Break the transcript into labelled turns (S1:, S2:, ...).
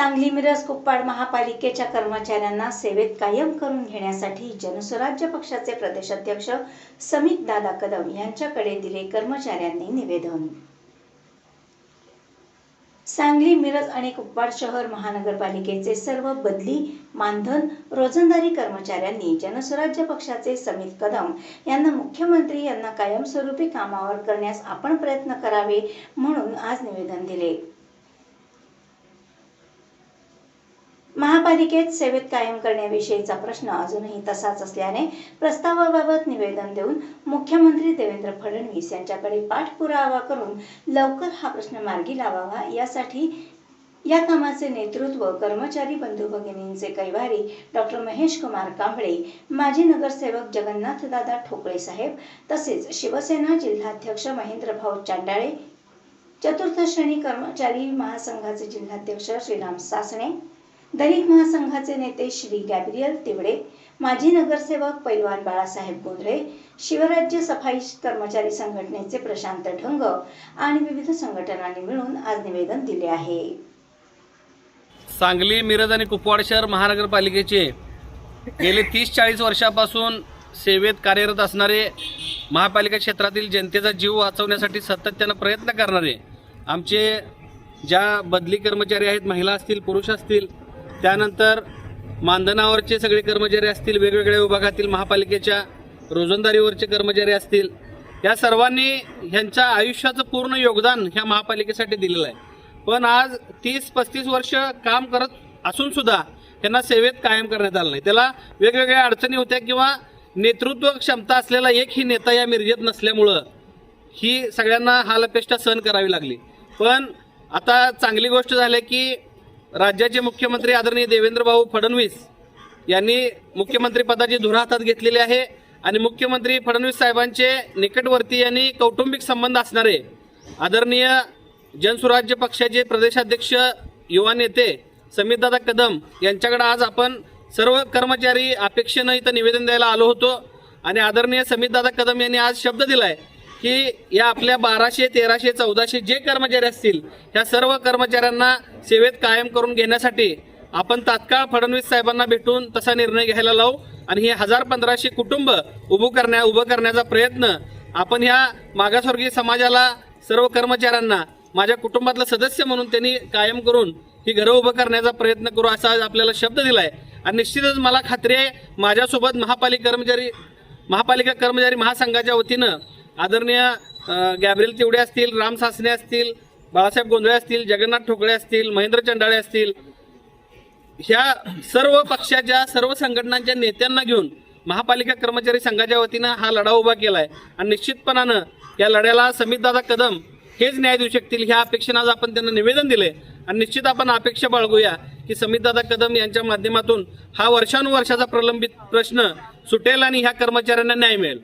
S1: सांगली मिरज कुप्पाड महापालिकेच्या कर्मचाऱ्यांना सेवेत कायम करून घेण्यासाठी जनस्वराज्य पक्षाचे प्रदेशाध्यक्ष समित दादा कदम यांच्याकडे दिले कर्मचाऱ्यांनी निवेदन. सांगली मिरज आणि कुप्पाड शहर महानगरपालिकेचे सर्व बदली मानधन रोजंदारी कर्मचाऱ्यांनी जनस्वराज्य पक्षाचे समित कदम यांना मुख्यमंत्री यांना कायमस्वरूपी कामावर करण्यास आपण प्रयत्न करावे म्हणून आज निवेदन दिले. महापालिकेत सेवेत कायम करण्याविषयीचा प्रश्न अजूनही तसाच असल्याने प्रस्तावाबाबत निवेदन देऊन मुख्यमंत्री देवेंद्र फडणवीस यांच्याकडे पाठपुरावा करून लवकर हा प्रश्न मार्गी लावावा. यासाठी या कामाचे नेतृत्व कर्मचारी बंधू भगिनींचे कैवारी डॉक्टर महेश कुमार कांबळे माजी नगरसेवक जगन्नाथदादा ठोकळे साहेब तसेच शिवसेना जिल्हाध्यक्ष महेंद्र भाऊ चांडाळे चतुर्थ श्रेणी कर्मचारी महासंघाचे जिल्हाध्यक्ष श्रीराम सासणे दलित महासंघाचे नेते श्री गॅब्रियल तिवडे माजी नगरसेवक पैलवान बाळासाहेब गोंधळे शिवराज्य सफाई कर्मचारी संघटनेचे प्रशांत ढंग आणि विविध संघटनांनी मिळून आज निवेदन दिले आहे.
S2: सांगली मिरज आणि कुपवाड शहर महानगरपालिकेचे गेले तीस चाळीस वर्षापासून सेवेत कार्यरत असणारे महापालिका क्षेत्रातील जनतेचा जीव वाचवण्यासाठी सातत्यानं प्रयत्न करणारे आमचे ज्या बदली कर्मचारी आहेत महिला असतील पुरुष असतील त्यानंतर मानधनावरचे सगळे कर्मचारी असतील वेगवेगळ्या विभागातील महापालिकेच्या रोजंदारीवरचे कर्मचारी असतील या सर्वांनी ह्यांच्या आयुष्याचं पूर्ण योगदान ह्या महापालिकेसाठी दिलेलं आहे. पण आज तीस पस्तीस वर्ष काम करत असून सुद्धा त्यांना सेवेत कायम करण्यात आलं नाही. त्याला वेगवेगळ्या अडचणी होत्या किंवा नेतृत्व क्षमता असलेला एकही नेता या मिरजेत नसल्यामुळं ही सगळ्यांना हालपेष्टा सहन करावी लागली. पण आता चांगली गोष्ट झाली आहे की राज्याचे मुख्यमंत्री आदरणीय देवेंद्र भाऊ फडणवीस यांनी मुख्यमंत्री पदाची धुरा हातात घेतलेली आहे आणि मुख्यमंत्री फडणवीस साहेबांचे निकटवर्ती आणि कौटुंबिक संबंध असणारे आदरणीय जनसुराज्य पक्षाचे प्रदेशाध्यक्ष युवा नेते समीरदादा कदम यांच्याकडे आज आपण सर्व कर्मचारी अपेक्षेनं इथं निवेदन द्यायला आलो होतो. आणि आदरणीय समीरदादा कदम यांनी आज शब्द दिलाय की या आपल्या बाराशे तेराशे चौदाशे जे कर्मचारी असतील ह्या सर्व कर्मचाऱ्यांना सेवेत कायम करून घेण्यासाठी आपण तात्काळ फडणवीस साहेबांना भेटून तसा निर्णय घ्यायला लावू आणि हे हजार पंधराशे कुटुंब उभं करण्या उभं करण्याचा प्रयत्न आपण ह्या मागासवर्गीय समाजाला सर्व कर्मचाऱ्यांना माझ्या कुटुंबातलं सदस्य म्हणून त्यांनी कायम करून ही घरं उभं करण्याचा प्रयत्न करू असा आज आपल्याला शब्द दिलाय. आणि निश्चितच मला खात्री आहे माझ्यासोबत महापालिका कर्मचारी महापालिका कर्मचारी महासंघाच्या वतीनं आदरणीय गॅब्रिल गॅब्रियल तिवडे असतील राम सासने असतील बाळासाहेब गोंधळे असतील जगन्नाथ ठोकळे असतील महेंद्र चंडाळे असतील ह्या सर्व पक्षाच्या सर्व संघटनांच्या नेत्यांना घेऊन महापालिका कर्मचारी संघाच्या वतीनं हा लढा उभा केलाय. आणि निश्चितपणानं या लढ्याला समितदादा कदम हेच न्याय देऊ शकतील ह्या अपेक्षेनं आज आपण त्यांना निवेदन दिले आणि निश्चित आपण अपेक्षा बाळगूया की समितदादा कदम यांच्या माध्यमातून हा वर्षानुवर्षाचा प्रलंबित प्रश्न सुटेल आणि ह्या कर्मचाऱ्यांना न्याय मिळेल.